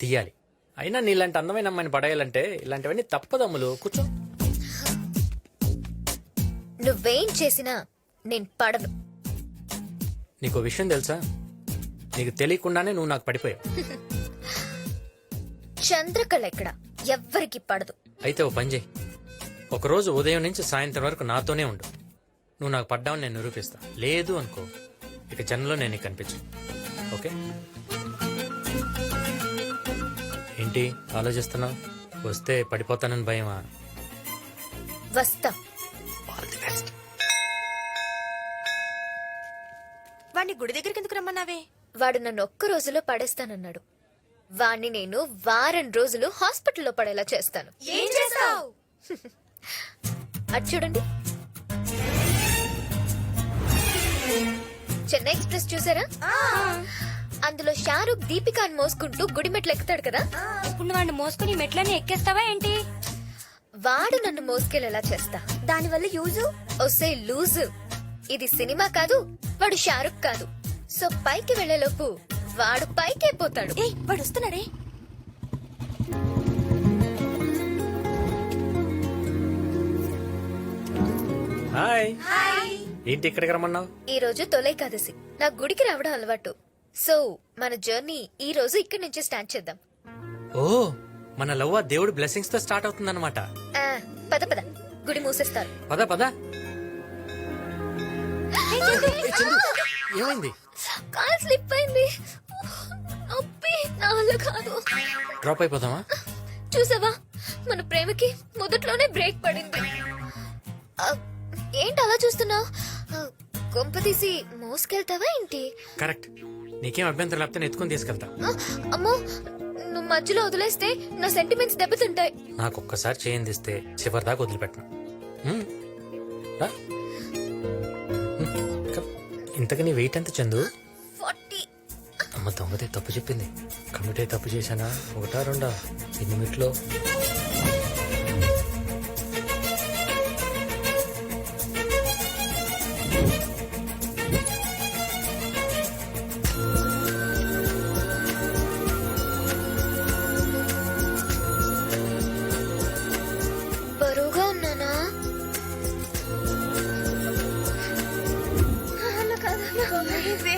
తీయాలి. అయినా నీలాంటి అందమైన అమ్మాయిని పడేయాలంటే ఇలాంటివన్నీ తప్పదమ్ములు కూర్చో. నువ్వేం చేసినా నేను పడను. నీకు విషయం తెలుసా? నీకు తెలియకుండానే నువ్వు నాకు పడిపోయావు. చంద్రకళ ఎక్కడ? ఎవ్వరికి పడదు. అయితే ఓ పని చేయి. ఒకరోజు ఉదయం నుంచి సాయంత్రం వరకు నాతోనే ఉండు. నువ్వు నాకు పడ్డావని నేను నిరూపిస్తా. లేదు అనుకో. ఇక జన్మలో నేను నీకు కనిపించు ఓకే? ఏంటి? ఆలోచిస్తున్నావు? వస్తే పడిపోతానని భయమా? వస్తా. వాణ్ణి గుడి దగ్గరికి ఎందుకు రమ్మన్నావే? వాడు నన్ను ఒక్క రోజులో పడేస్తానన్నాడు. వాణ్ణి నేను వారం రోజులు హాస్పిటల్లో పడేలా చేస్తాను. ఏం చేస్తావు? అటు చూడండి. చెన్నై ఎక్స్ప్రెస్ చూసారా? అందులో షారూక్ దీపికాని మోసుకుంటూ గుడిమెట్లు ఎక్కుతాడు కదా? ఇప్పుడు వాడిని మోసుకుని మెట్లని ఎక్కేస్తావా ఏంటి? వాడు నన్ను మోసుకెళ్ళేలా చేస్తా. దానివల్ల యూజు? ఒసే లూజు. ఇది సినిమా కాదు వాడు షారుఖ్ కాదు. సో పైకి వెళ్ళేలోపు వాడు పైకే పోతాడు. ఏయ్ వాడు వస్తున్నాడే. హాయ్. ఏంటి ఇక్కడికి రమ్మన్నావు? ఈ రోజు తొలైకాదశి. నా గుడికి రావడం అలవాటు. సో మన జర్నీ ఈ రోజు ఇక్కడి నుంచి స్టార్ట్ చేద్దాం. ఓ మన లవ్ ఆ దేవుడి బ్లెస్సింగ్స్తో స్టార్ట్ అవుతుందన్నమాట. ఆ, పద పద. గుడి మూసేస్తారు. పద పద. ఏయ్, చందు, ఏమైంది? కాల్ స్లిప్ అయింది. నొప్పి. నా వల్ల కాదు. డ్రాప్ అయిపోదామా? చూసావా? మన ప్రేమకి మొదట్లోనే బ్రేక్ పడింది. ఆ, ఏంటి అలా చూస్తున్నావు కొంప తీసి మోసుకెళ్తావా ఏంటి? కరెక్ట్. నీకేం అభ్యంతరం లేకపోతే నేను ఎత్తుకొని తీసుకెళ్తా. ఆ, అమ్మో నువ్వు మధ్యలో వదిలేస్తే నా సెంటిమెంట్స్ దెబ్బతింటాయి. నాకు ఒక్కసారి చేయందిస్తే చివరి దాకా వదిలిపెట్టను. రా. కమ్. ఇంతకు నీ వెయిట్ ఎంత చందు? ఫార్టీ. అమ్మ దొంగతే తప్పు చెప్పింది. కమిటే తప్పు చేశానా? ఒకటా రెండా? ఎన్ని మిట్లో? Crazy.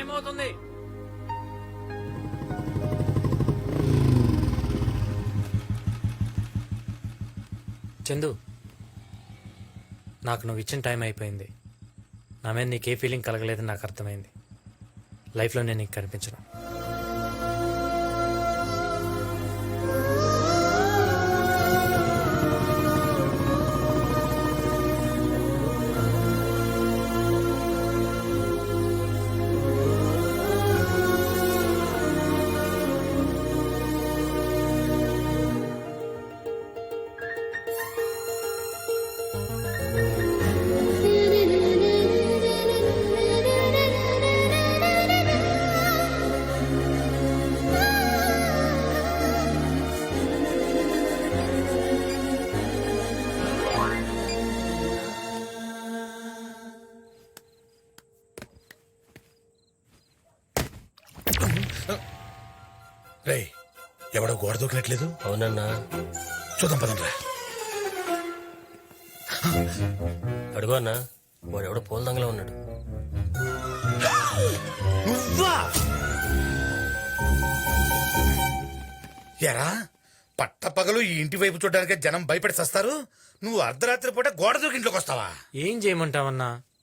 టైం అవుతుంది చందు నాకు నువ్వు ఇచ్చిన టైం అయిపోయింది. నా మీద నీకే ఫీలింగ్ కలగలేదని నాకు అర్థమైంది. లైఫ్లో నేను నీకు కనిపించను. రేయ్ ఎవడో గోడ దూకినట్లేదు అవునన్నా. చూద్దాం పదండ్రా అడుగు అన్నా వాడు ఎవడో పూల దంగలో ఉన్నాడు. నువ్వా? ఎరా పట్టపగలు ఈ ఇంటి వైపు చూడడానికి జనం భయపడి సస్తారు. నువ్వు అర్ధరాత్రి పూట గోడ దూకి ఇంట్లోకి వస్తావా ఏం చేయమంటావన్నా?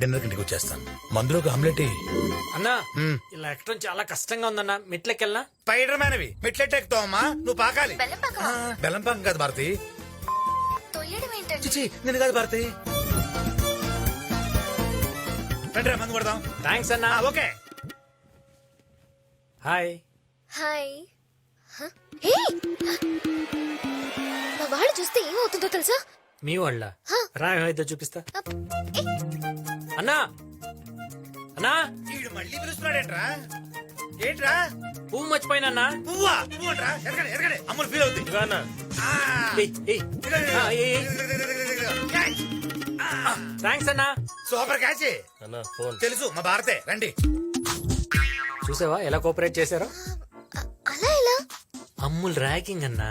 డిన్నర్ ఇంటికి వచ్చేస్తాను. మందులోకి ఆమ్లెట్ ఎయ్. అన్నా ఇలా ఎక్కడం చాలా కష్టంగా ఉందన్నా. మెట్లకెళ్ళనా స్పైడర్ మ్యాన్ అవి మెట్లెట్ ఎక్కుతావు అమ్మా. నువ్వు పాకాలి. బెల్లం పాకమా? ఆ, బెల్లం పాకం కాదు భారతి. తొయ్యడం ఏంటండి? చిచి నేను కాదు భారతి. రండిరా మందు కొడదాం. థ్యాంక్స్ అన్నా. ఆ, ఓకే. హాయ్. హాయ్. హ? ఏయ్! మా వాళ్ళు చూస్తే ఏమవుతుందో తెలుసా? మీ వాళ్ళ? రా ఏమైతే చూపిస్తా. అప్. ఏ, అన్నా! అన్నా! వీడు మళ్ళీ పిలుస్తున్నాడేంట్రా? ఏంట్రా? పువ్వు మర్చిపోయినన్నా పువ్వా పువ్వు? అంట్రా ఎరగండి ఎరగండి అమ్ములు ఫీల్ అవుతుంది ఇదిగో అన్నా. ఆ. ఏయ్, ఏయ్. ఆ, ఏయ్, ఏయ్. క్యాచ్. థ్యాంక్స్ అన్నా. సూపర్ క్యాచ్ అన్నా ఫోన్. తెలుసు మా భారతే. రండి. చూసావా ఎలా కోఆపరేట్ చేశారో? అలా ఎలా? అమ్ముల్ ర్యాగింగ్ అన్నా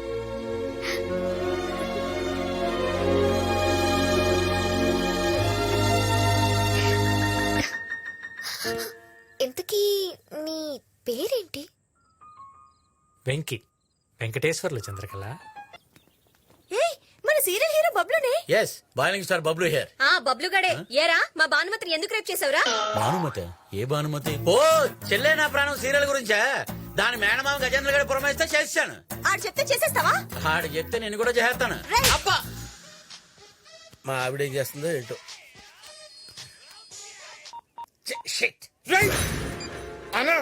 ఇంతకీ నీ పేరేంటి? వెంకి. వెంకటేశ్వర్లు చంద్రకళ. ఏయ్ మన serial hero బబ్లునే. Yes boiling star Bablu here ఆ బబ్లు గడే. ఏరా మా భానుమతిని ఎందుకు రేపు చేసావురా భానుమతి? ఏ భానుమతి? ఓ చెల్లె నా ప్రాణం సీరియల్ గురించా? దాని మేనమామ గజేంద్ర గారి పురమాయిస్తే చేస్తాను ఆడు చెప్తే చేసేస్తావా? ఆడు చెప్తే నేను కూడా చేస్తాను అబ్బా మా ఆవిడ ఏం చేస్తుందో ఏంటో. అన్నా!